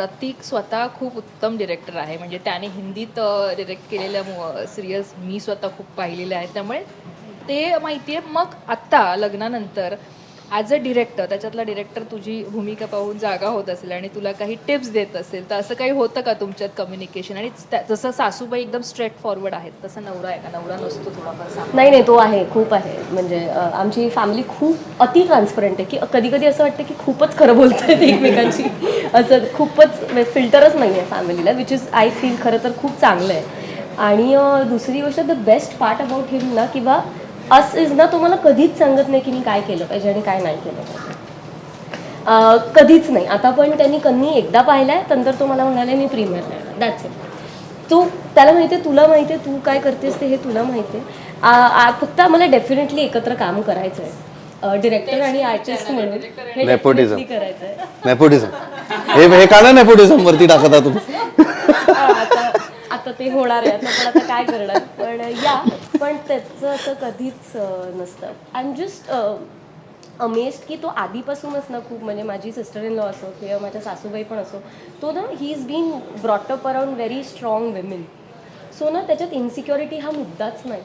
प्रतीक स्वतः खूप उत्तम डिरेक्टर आहे. म्हणजे त्याने हिंदीत डिरेक्ट केलेल्या सिरियल्स मी स्वतः खूप पाहिलेल्या आहेत. त्यामुळे ते माहिती आहे मग आत्ता लग्नानंतर ॲज अ डिरेक्टर त्याच्यातला डिरेक्टर तुझी भूमिका पाहून जागा होत असेल आणि तुला काही टिप्स देत असेल तर असं काही होतं का तुमच्यात कम्युनिकेशन आणि त्या- जसं सासूबाई एकदम स्ट्रेट फॉरवर्ड आहेत तसं नवरा आहे का? नवरा नसतो थोडाफार नाही नाही तो आहे. खूप आहे. म्हणजे आमची फॅमिली खूप अति ट्रान्सपरंट आहे. की कधी कधी असं वाटतं की खूपच खरं बोलतायत एकमेकांची असं खूपच फिल्टरच नाही आहे फॅमिलीला विच इज आय फील खरं तर खूप चांगलं आहे. आणि दुसरी गोष्ट the best part about him ना किंवा अस इज ना तो मला कधीच सांगत नाही की मी काय केलं पाहिजे आणि काय नाही केलं पाहिजे. कधीच नाही. आता पण त्यांनी कन्नी एकदा पाहिलाय नंतर तो मला म्हणाले मी प्रीमियर दॅट्स इट तू त्याला माहिती आहे तुला माहिती आहे तू काय करतेस ते हे तुला माहिती आहे फक्त आम्हाला डेफिनेटली एकत्र काम करायचं आहे डिरेक्टर आणि आर्टिस्ट म्हणून. करायचं आहे. नेपोटिझम हे हे काढा नेपोटिझम वरती टाकत आहात तुम्ही. आता आता ते होणार आहे आता पण आता काय करणार? पण या पण त्याचं असं कधीच अं, नसतं. आय एम जस्ट अमेस्ड की तो आधीपासूनच ना खूप म्हणजे माझी सिस्टर इन लॉ असो किंवा माझ्या सासूबाई पण असो तो ना he is been brought up around very strong women so ना त्याच्यात इन्सिक्युरिटी हा मुद्दाच नाही.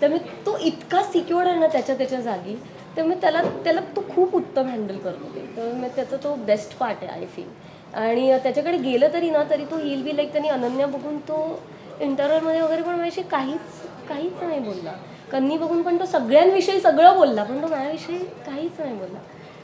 त्यामुळे तो इतका सिक्युअर्ड आहे ना त्याच्या त्याच्या जागी त्यामुळे त्याला त्याला तो खूप उत्तम हँडल करतो. ते त्यामुळे त्याचा तो बेस्ट पार्ट आहे आय फील आणि त्याच्याकडे गेलं तरी ना तरी तो हिल बी लाईक त्यांनी अनन्या बघून तो इंटरव्ह्यूमध्ये वगैरे पण माझ्याशी काहीच काहीच नाही बोलला. कन्नी बघून पण तो सगळ्यांविषयी सगळं बोलला पण तो माझ्याविषयी काहीच नाही बोलला.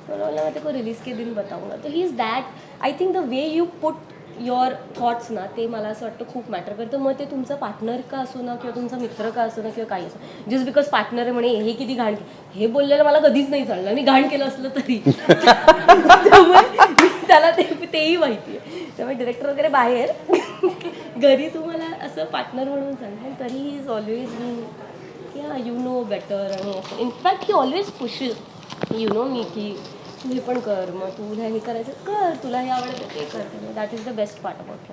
मला मला मैं तेको रिलीज के दिन बताऊंगा. तो he is that I think the way you put your thoughts ना ते मला असं वाटतं खूप मॅटर करतं. मग ते तुमचा पार्टनर का असो ना किंवा तुमचा मित्र का असो ना किंवा काही असो. जस्ट बिकॉज पार्टनर आहे म्हणे हे किती घाण हे बोललेलं मला कधीच नाही चाललं मी घाण केलं असलं तरी. त्यामुळे त्याला ते तेही माहिती आहे. त्यामुळे डिरेक्टर वगैरे बाहेर. घरी तुम्हाला असं पार्टनर म्हणून सांगेल तरी he is always yeah you know better आणि in fact he always pushes you know मी की हे पण कर मग तू उद्या हे करायचं कर तुला हे आवडतं ते कर that is the best part about